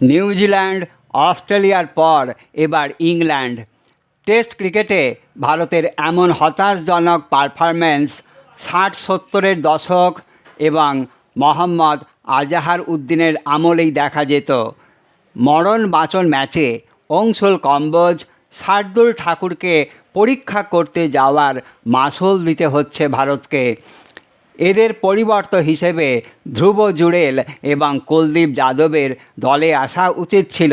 New Zealand, অস্ট্রেলিয়ার পর এবার ইংল্যান্ড। টেস্ট ক্রিকেটে ভারতের এমন হতাশজনক পারফরম্যান্স ষাট সত্তরের দশক এবং মোহাম্মদ আজাহার উদ্দিনের আমলেই দেখা যেত। মরণ বাঁচন ম্যাচে অংশুল কম্বোজ, শার্দুল ঠাকুরকে পরীক্ষা করতে যাওয়ার মাসুল দিতে হচ্ছে ভারতকে। এদের পরিবর্ত হিসেবে ধ্রুব জুড়েল এবং কুলদীপ যাদবের দলে আসা উচিত ছিল।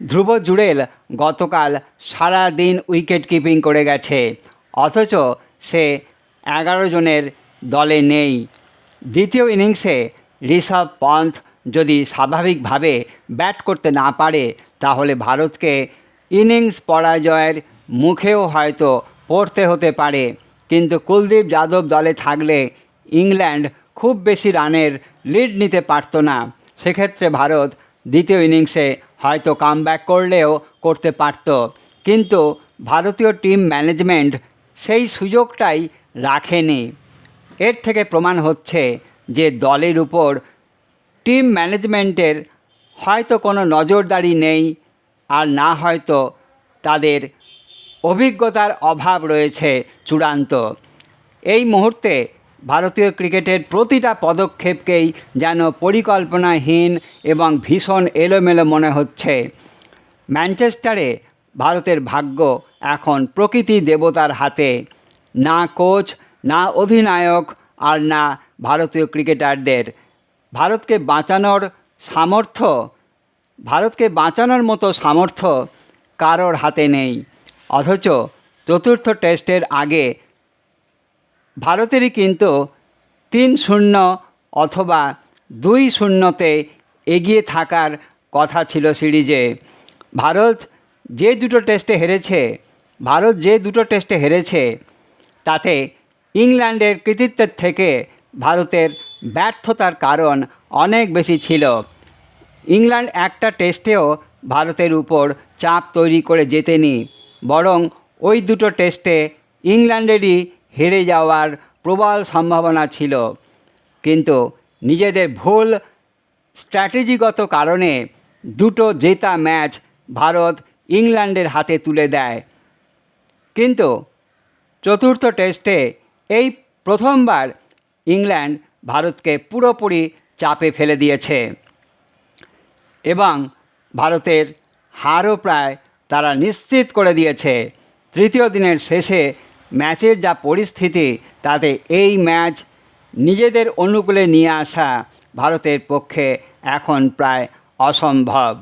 ধ্রুব জুড়েল গতকাল সারা দিন উইকেট কিপিং করে গেছে, অথচ সে এগারো জনের দলে নেই। দ্বিতীয় ইনিংসে ঋষভ পন্থ যদি স্বাভাবিকভাবে ব্যাট করতে না পারে, তাহলে ভারতকে ইনিংস পরাজয়ের মুখেও হয়তো পড়তে হতে পারে। কিন্তু কুলদীপ যাদব দলে থাকলে ইংল্যান্ড খুব বেশি রানের লিড নিতে পারত না। সেক্ষেত্রে ভারত দ্বিতীয় ইনিংসে হয়তো কামব্যাক করলেও করতে পারত। কিন্তু ভারতীয় টিম ম্যানেজমেন্ট সেই সুযোগটাই রাখেনি। এর থেকে প্রমাণ হচ্ছে যে দলের উপর টিম ম্যানেজমেন্টের হয়তো কোনো নজরদারি নেই আর না হয়তো তাদের অভিজ্ঞতার অভাব রয়েছে চূড়ান্ত। এই মুহূর্তে ভারতীয় ক্রিকেটের প্রতিটা পদক্ষেপকেই যেন পরিকল্পনাহীন এবং ভীষণ এলোমেলো মনে হচ্ছে। ম্যানচেস্টারে ভারতের ভাগ্য এখন প্রকৃতি দেবতার হাতে। না কোচ, না অধিনায়ক আর না ভারতীয় ক্রিকেটারদের। ভারতকে বাঁচানোর সামর্থ্য, ভারতকে বাঁচানোর মতো সামর্থ্য কারোর হাতে নেই। অথচ চতুর্থ টেস্টের আগে ভারতেরই কিন্তু তিন শূন্য অথবা দুই শূন্যতে এগিয়ে থাকার কথা ছিল সিরিজে। ভারত যে দুটো টেস্টে হেরেছে, ভারত যে দুটো টেস্টে হেরেছে, তাতে ইংল্যান্ডের কৃতিত্বের থেকে ভারতের ব্যর্থতার কারণ অনেক বেশি ছিল। ইংল্যান্ড একটা টেস্টেও ভারতের উপর চাপ তৈরি করে জেতেনি। বরং ওই দুটো টেস্টে ইংল্যান্ডেরই হেরে যাওয়ার প্রবল সম্ভাবনা ছিল। কিন্তু নিজেদের ভুল স্ট্র্যাটেজিগত কারণে দুটো জেতা ম্যাচ ভারত ইংল্যান্ডের হাতে তুলে দেয়। কিন্তু চতুর্থ টেস্টে এই প্রথমবার ইংল্যান্ড ভারতকে পুরোপুরি চাপে ফেলে দিয়েছে। এবং ভারতের হারও প্রায় তারা নিশ্চিত করে দিয়েছে। তৃতীয় দিনের শেষে ম্যাচের যা পরিস্থিতি, তাতে এই ম্যাচ নিজেদের অনুকূলে নিয়ে আসা ভারতের পক্ষে এখন প্রায় অসম্ভব।